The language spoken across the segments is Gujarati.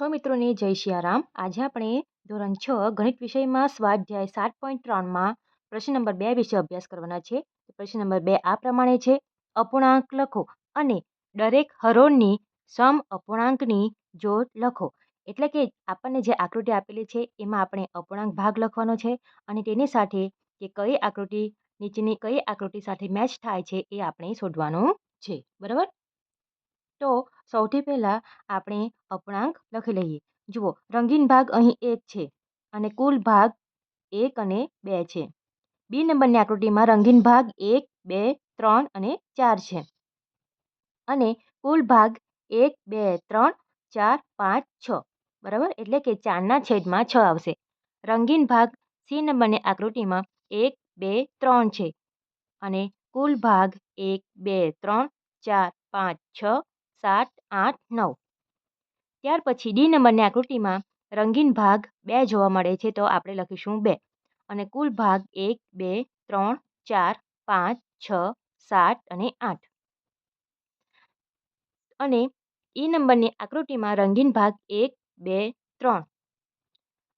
સો મિત્રોને જય શિયારામ. આજે આપણે ધોરણ છ ગણિત વિષયમાં સ્વાધ્યાય સાત પોઈન્ટ ત્રણમાં પ્રશ્ન નંબર બે વિશે અભ્યાસ કરવાના છે. પ્રશ્ન નંબર બે આ પ્રમાણે છે. અપૂર્ણાંક લખો અને દરેક હરોળની સમ અપૂર્ણાંકની જોડ લખો. એટલે કે આપણને જે આકૃતિ આપેલી છે એમાં આપણે અપૂર્ણાંક ભાગ લખવાનો છે અને તેની સાથે કે કઈ આકૃતિ નીચેની કઈ આકૃતિ સાથે મેચ થાય છે એ આપણે શોધવાનું છે. બરાબર? તો સૌથી પહેલાં આપણે અપૂર્ણાંક લખી લઈએ. જુઓ, રંગીન ભાગ અહીં એક છે અને કુલ ભાગ એક અને બે છે. બી નંબરની આકૃતિમાં રંગીન ભાગ એક, બે, ત્રણ અને ચાર છે. અને કુલ ભાગ એક, બે, ત્રણ, ચાર, પાંચ, છ. બરાબર? એટલે કે ચારના છેદમાં છ આવશે. રંગીન ભાગ સી નંબરની આકૃતિમાં એક, બે, ત્રણ છે. અને કુલ ભાગ એક, બે, ત્રણ, ચાર, પાંચ, છ સાત, આઠ, નવ. ત્યાર પછી ડી નંબરની આકૃતિમાં રંગીન ભાગ બે જોવા મળે છે, તો આપણે લખીશું બે. અને કુલ ભાગ એક, બે, ત્રણ, ચાર, પાંચ, છ, સાત અને આઠ. અને ઈ નંબરની આકૃતિમાં રંગીન ભાગ એક, બે, ત્રણ.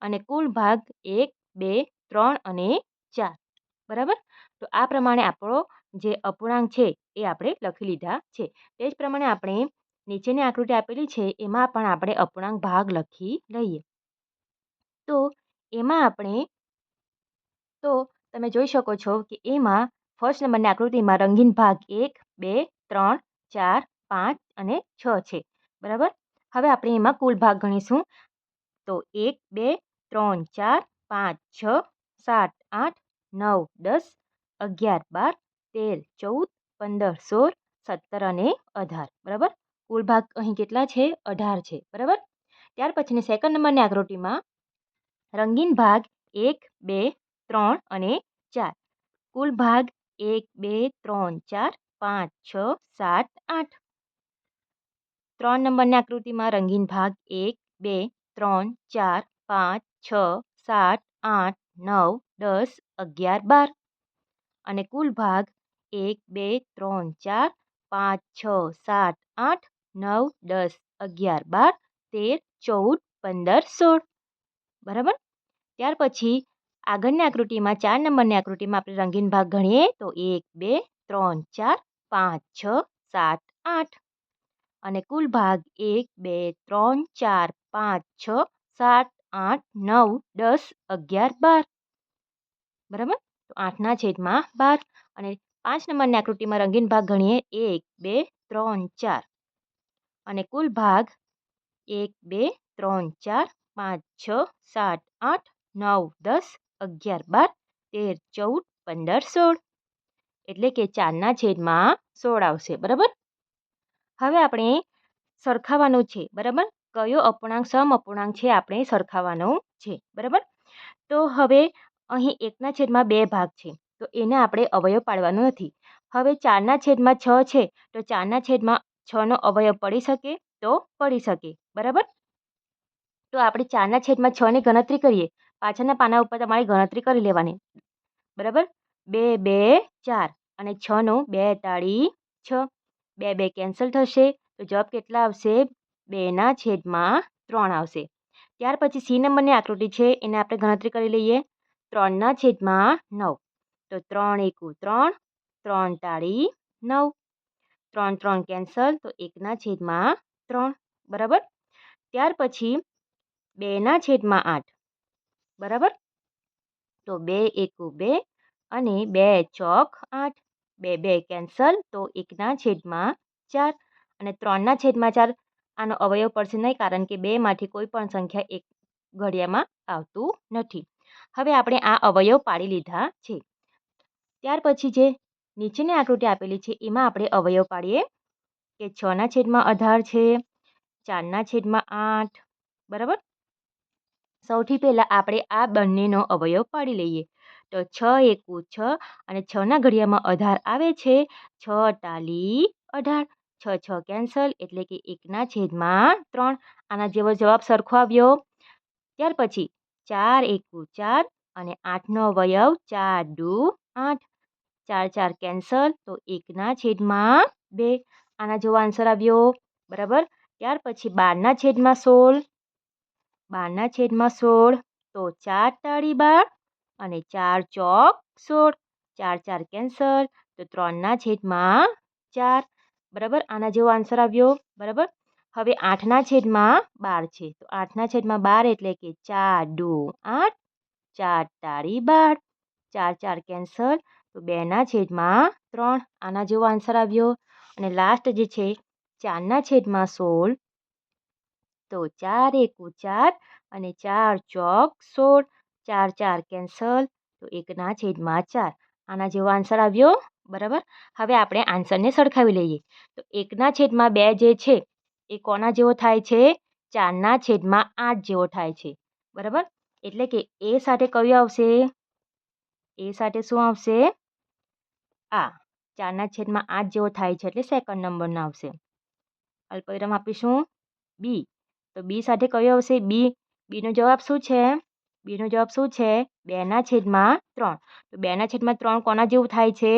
અને કુલ ભાગ એક, બે, ત્રણ અને ચાર. બરાબર? તો આ પ્રમાણે આપણો જે અપૂર્ણાંક છે એ આપણે લખી લીધા છે. તે જ પ્રમાણે આપણે નીચેની આકૃતિ આપેલી છે એમાં પણ આપણે અપૂર્ણાંક ભાગ લખી લઈએ. તો એમાં આપણે, તો તમે જોઈ શકો છો કે એમાં ફર્સ્ટ નંબરની આકૃતિમાં રંગીન ભાગ એક, બે, ત્રણ, ચાર, પાંચ અને છ છે. બરાબર? હવે આપણે એમાં કુલ ભાગ ગણીશું. તો એક, બે, ત્રણ, ચાર, પાંચ, છ, સાત, આઠ, નવ, દસ, અગિયાર, બાર તેર, ચૌદ, પંદર, સોળ, સત્તર અને અઢાર. બરાબર? કુલ ભાગ અહીં કેટલા છે? અઢાર છે. બરાબર? ત્યાર પછીની સેકન્ડ નંબરની આકૃતિમાં રંગીન ભાગ એક, બે, ત્રણ અને ચાર. કુલ ભાગ એક, બે, ત્રણ, ચાર, પાંચ, છ, સાત, આઠ. ત્રણ નંબરની આકૃતિમાં રંગીન ભાગ એક, બે, ત્રણ, ચાર, પાંચ, છ, સાત, આઠ, નવ, દસ, અગિયાર, બાર. અને કુલ ભાગ એક, બે, ત્રણ, ચાર, પાંચ, છ, સાત, આઠ, નવ, દસ, અગિયાર, બાર, તેર, ચૌદ, પંદર, સોળ. બરાબર? ત્યાર પછી આગળની આકૃતિમાં, ચાર નંબરની આકૃતિમાં આપણે રંગીન ભાગ ગણીએ, તો એક, બે, ત્રણ, ચાર, પાંચ, છ, સાત, આઠ. અને કુલ ભાગ એક, બે, ત્રણ, ચાર, પાંચ, છ, સાત, આઠ, નવ, દસ, અગિયાર, બાર. બરાબર? તો આઠના છેદમાં બાર. અને પાંચ નંબરની આકૃતિમાં રંગીન ભાગ ગણીએ. એક, બે, ત્રણ, ચાર. અને કુલ ભાગ એક, બે, ત્રણ, ચાર, પાંચ, છ, સાત, આઠ, નવ, દસ, અગિયાર, બાર, તેર, ચૌદ, પંદર, સોળ. એટલે કે ચારના છેદમાં સોળ આવશે. બરાબર? હવે આપણે સરખાવાનું છે. બરાબર? કયો અપૂર્ણાંક, સમ અપૂર્ણાંક છે આપણે સરખાવાનો છે. બરાબર? તો હવે અહીં એકના છેદમાં બે ભાગ છે. તો એને આપણે અવયવ પાડવાનો નથી. હવે ચારના છેદમાં છ છે, તો ચારના છેદમાં છનો અવયવ પડી શકે તો પડી શકે. બરાબર? તો આપણે ચારના છેદમાં છની ગણતરી કરીએ. પાછળના પાના ઉપર તમારે ગણતરી કરી લેવાની. બરાબર? બે બે, ચાર અને છનું બે તાળી છ. બે બે કેન્સલ થશે, તો જવાબ કેટલા આવશે? બેના છેદમાં ત્રણ આવશે. ત્યાર પછી સી નંબરની આકૃતિ છે, એને આપણે ગણતરી કરી લઈએ. ત્રણના છેદમાં નવ. તો ત્રણ એકુ ત્રણ ત્રણ તાળી નવ, ત્રણ ત્રણ કેન્સલ તો એકના છેદમાં ત્રણ, બરાબર? ત્યાર પછી બેના છેદમાં આઠ, બરાબર? તો બે એકુ બે અને બે ચોક આઠ, બે બે કેન્સલ તો એકના છેદમાં ચાર અને ત્રણના છેદમાં ચાર. આનો અવયવ પડશે નહીં કારણ કે બેમાંથી કોઈ પણ સંખ્યા એક ઘડિયામાં આવતું નથી. હવે આપણે આ અવયવ પાડી લીધા છે. ત્યાર પછી જે નીચેની આકૃતિ આપેલી છે, એમાં આપણે અવયવ પાડીએ. કે છના છેદમાં અઢાર છે ચારના છેદમાં આઠ, બરાબર? સૌથી પહેલાં આપણે આ બંનેનો અવયવ પાડી લઈએ. તો છ એકુ છ અને છના ઘડિયામાં અઢાર આવે છે, છ તાલી અઢાર. છ છ કેન્સલ એટલે કે એકના છેદમાં ત્રણ. આના જેવો જવાબ સરખો આવ્યો. ત્યાર પછી ચાર એકુ ચાર અને આઠનો અવયવ ચાર દુ આઠ. ચાર ચાર કેન્સલ, તો એકના છેદમાં બે. આના જેવો આન્સર આવ્યો. બરાબર? ત્યાર પછી બારના છેદમાં સોળ. બારના છેદમાં સોળ, તો ચાર તાળી બાર અને ચાર ચોક સોળ. ચાર ચાર કેન્સલ, તો ત્રણના છેદમાં ચાર. બરાબર? આના જેવો આન્સર આવ્યો. બરાબર? હવે આઠના છેદમાં બાર છે. તો આઠના છેદમાં બાર એટલે કે ચાર ડો આઠ. ચાર તાળી બાર. ચાર ચાર કેન્સલ તો બેના છેદમાં ત્રણ. આના જેવો આન્સર આવ્યો. અને લાસ્ટ જે છે, ચારના છેદમાં સોળ. તો ચાર એકુ ચાર અને ચાર ચોક સોળ. ચાર ચાર કેન્સલ તો એકના છેદમાં ચાર. આના જેવો આન્સર આવ્યો. બરાબર? હવે આપણે આન્સરને સરખાવી લઈએ. તો એકના છેદમાં બે જે છે, એ કોના જેવો થાય છે? ચારના છેદમાં આઠ જેવો થાય છે. બરાબર? એટલે કે એ સાથે કયું આવશે? એ સાથે શું આવશે? આ ચારના છેદમાં આઠ જેવો થાય છે એટલે સેકન્ડ નંબરનો આવશે. અલ્પવિરામ આપીશું. બી. તો બી સાથે કયો આવશે? બી. બીનો જવાબ શું છે? બીનો જવાબ શું છે? બેના છેદમાં ત્રણ. તો બેના છેદમાં ત્રણ કોના જેવું થાય છે?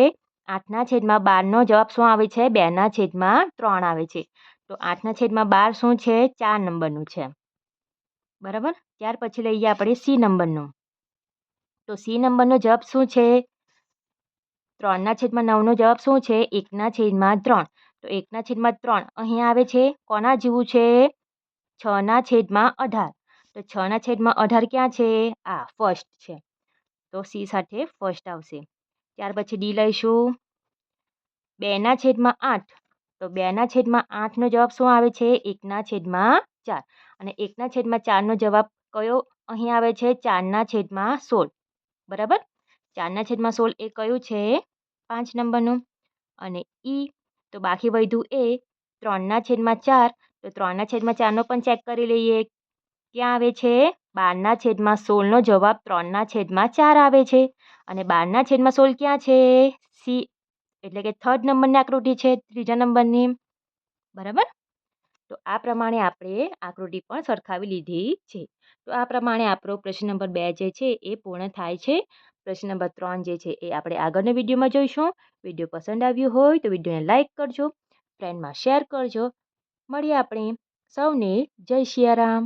આઠના છેદમાં બારનો જવાબ શું આવે છે? બેના છેદમાં ત્રણ આવે છે. તો આઠના છેદમાં બાર શું છે? ચાર નંબરનું છે. બરાબર? ત્યાર પછી લઈએ આપણે સી નંબરનું. તો સી નંબરનો જવાબ શું છે? ત્રણના છેદમાં નવનો જવાબ શું છે? એકના છેદમાં ત્રણ. તો એકના છેદમાં ત્રણ અહીં આવે છે કોના જેવું છે? છના છેદમાં અઢાર. તો છના છેદમાં અઢાર ક્યાં છે? આ ફર્સ્ટ છે. તો સી સાથે ફર્સ્ટ આવશે. ત્યાર પછી ડી લઈશું. બેના છેદમાં આઠ. તો બેના છેદમાં આઠનો જવાબ શું આવે છે? એકના છેદમાં ચાર. અને એકના છેદમાં ચારનો જવાબ કયો અહીં આવે છે? ચારના છેદમાં સોળ. બરાબર? ચારના છેદમાં સોળ એ કયું છે? પાંચ નંબરનું. અને ઈ, તો બાકી વધ્યું એ ત્રણના છેદમાં ચાર, તો ત્રણના છેદમાં ચારનો પણ ચેક કરી લઈએ. ક્યાં આવે છે? બારના છેદમાં સોળનો જવાબ ત્રણના છેદમાં ચાર આવે છે. અને બારના છેદમાં સોળ ક્યાં છે? સી, એટલે કે થર્ડ નંબરની આકૃતિ છે, ત્રીજા નંબરની. બરાબર? તો આ પ્રમાણે આપણે આકૃતિ પણ સરખાવી લીધી છે. તો આ પ્રમાણે આપણો પ્રશ્ન નંબર બે જે છે, એ પૂર્ણ થાય છે. પ્રશ્ન નંબર ત્રણ જે છે એ આપણે આગળના વિડીયોમાં જોઈશું. વીડિયો પસંદ આવ્યું હોય તો વિડીયોને લાઇક કરજો, ફ્રેન્ડમાં શેર કરજો. મળીએ આપણે સૌને જય સિયારામ